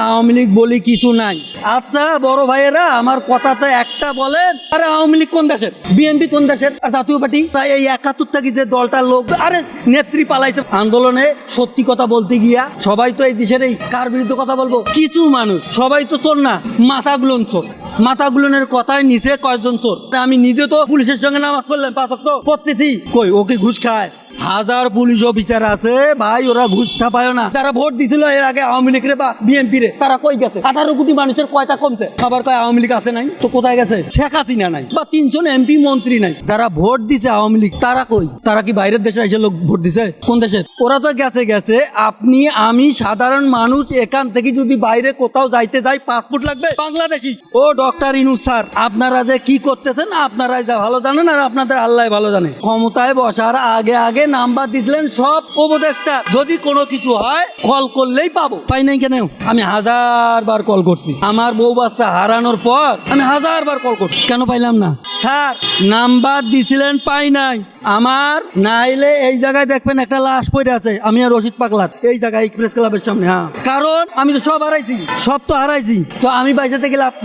আওয়ামী লীগ বলি কিছু নাই। আচ্ছা বড় ভাইয়েরা, আমার কথাতে একটা বলেন। আরে, আওয়ামী লীগ কোন দেশের? বিএনপি কোন দেশের? আর জাতীয় পার্টি? তাই এই একাত্তর থেকে যে দলটার লোক, আরে, নেত্রী পালাইছে। আন্দোলনে সত্যি কথা বলতে গিয়া, সবাই তো এই দেশের এই কার বিরুদ্ধে কথা বলব? কিছু মানুষ, সবাই তো চোর না, মাথাগুলোন চোর। মাথাগুলোনের কথায় নিচে কয়েকজন চোর। আমি নিজে তো পুলিশের সঙ্গে নামাজ পড়লাম পাঁচক তো পড়তেছি। কই ওকে ঘুষ খায়? হাজার পুলিশ অফিসার আছে, ভাই, ওরা ঘুষ পায় না। যারা ভোট দিছিল এর আগে আওয়ামী লীগ রে বা বিএনপি রে তারা কই গেছে? আঠারো কোটি মানুষের কয়টা কমছে? আবার কয় আওয়ামী লীগ আছে নাই? তো কোথায় গেছে? শেখ হাসিনা নাই বা তিনজন এমপি মন্ত্রী নাই। যারা ভোট দিছে আওয়ামী লীগ, তারা কই? তারা কি বাইরের দেশে এসে লোক ভোট দিছে? কোন দেশে? ওরা তো গেছে গেছে। আপনি, আমি সাধারণ মানুষ, এখান থেকে যদি বাইরে কোথাও যাইতে যাই, পাসপোর্ট লাগবে? বাংলাদেশি। ও, ডক্টর ইনু স্যার, আপনারা যে কি করতেছেন আপনারাই যা ভালো জানেন আর আপনাদের আল্লাহ ভালো জানে। ক্ষমতায় বসার আগে আগে নাম্বার দিছিলেন সব উপদেষ্টা। যদি কোনো কিছু হয় কল করলেই পাবো। পাই নাই কেন? আমি হাজার বার কল করছি। আমার বউ বাচ্চা হারানোর পর আমি হাজার বার কল করছি। কেন পাইলাম না? স্যার, নাম্বার দিছিলেন, পাই নাই। আমার নাইলে এই জায়গায় দেখবেন একটা লাশ পড়ে আছে। আমি আর রশিদ পাগলার। এই জায়গায় প্রেস ক্লাবের সামনে হ্যাঁ। কারণ আমি তো সব হারাইছি। সব তো হারাইছি। তো আমি বাইসাতে গেলে